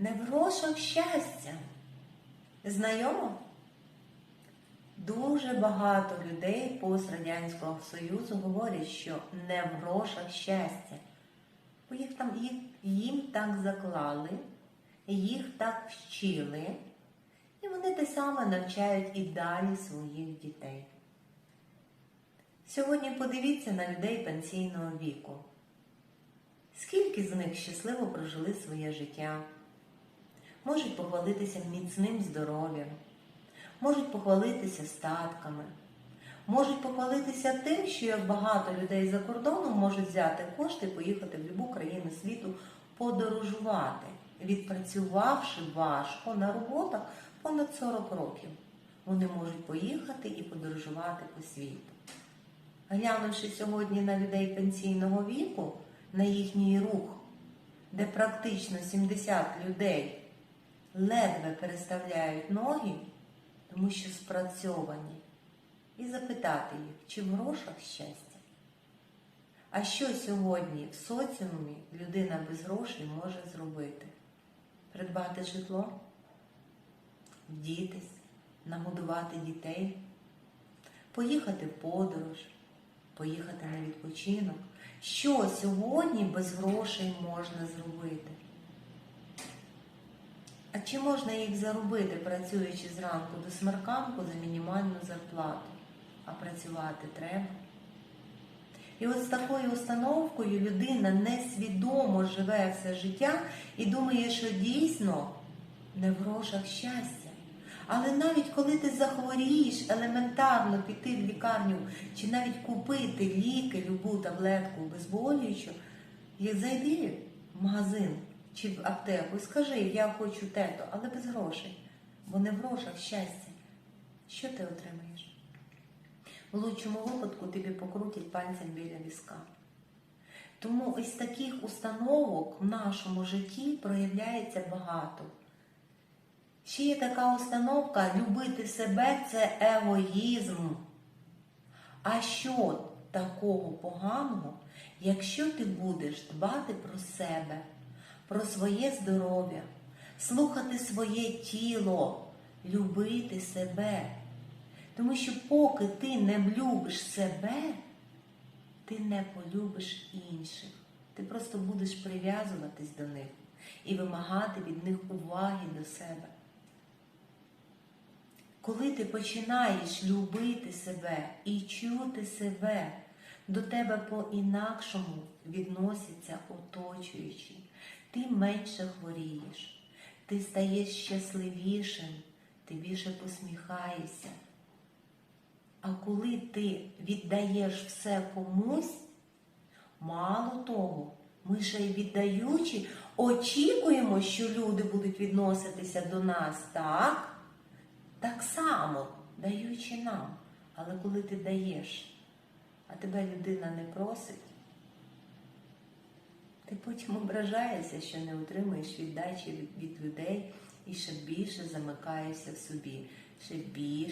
Не щастя. Знайомо? Дуже багато людей пострадянського Союзу говорять, що не в грошах щастя. Бо їх там, їх, їм так заклали, їх так вчили, і вони те саме навчають і далі своїх дітей. Сьогодні подивіться на людей пенсійного віку. Скільки з них щасливо прожили своє життя, можуть похвалитися міцним здоров'ям, можуть похвалитися статками, можуть похвалитися тим, що як багато людей за кордоном можуть взяти кошти і поїхати в будь-яку країну світу подорожувати, відпрацювавши важко на роботах понад 40 років. Вони можуть поїхати і подорожувати по світу. Глянувши сьогодні на людей пенсійного віку, на їхній рух, де практично 70 людей ледве переставляють ноги, тому що спрацьовані, і запитати їх, чи в грошах щастя. А що сьогодні в соціумі людина без грошей може зробити? Придбати житло, вдітись, нагодувати дітей, поїхати в подорож, поїхати на відпочинок. Що сьогодні без грошей можна зробити? А чи можна їх заробити, працюючи зранку до смерканку за мінімальну зарплату? А працювати треба. І от з такою установкою людина несвідомо живе все життя і думає, що дійсно не в грошах щастя. Але навіть коли ти захворієш, елементарно піти в лікарню чи навіть купити ліки, любу таблетку обезболюючу, як зайди в магазин чи в аптеку і скажи, я хочу тето, але без грошей, бо не в грошах щастя. Що ти отримаєш? В лучшому випадку тобі покрутять пальцем біля візка. Тому ось таких установок в нашому житті проявляється багато. Ще є така установка любити себе це егоїзм. А що такого поганого, якщо ти будеш дбати про себе, про своє здоров'я, слухати своє тіло, любити себе? Тому що поки ти не влюбиш себе, ти не полюбиш інших. Ти просто будеш прив'язуватись до них і вимагати від них уваги до себе. Коли ти починаєш любити себе і чути себе, до тебе по-інакшому відносяться оточуючі, ти менше хворієш, ти стаєш щасливішим, ти більше посміхаєшся. А коли ти віддаєш все комусь, мало того, ми ще й віддаючи, очікуємо, що люди будуть відноситися до нас так, так само даючи нам. Але коли ти даєш, а тебе людина не просить, ти потім ображаєшся, що не отримуєш віддачі від, людей і ще більше замикаєшся в собі, ще більше.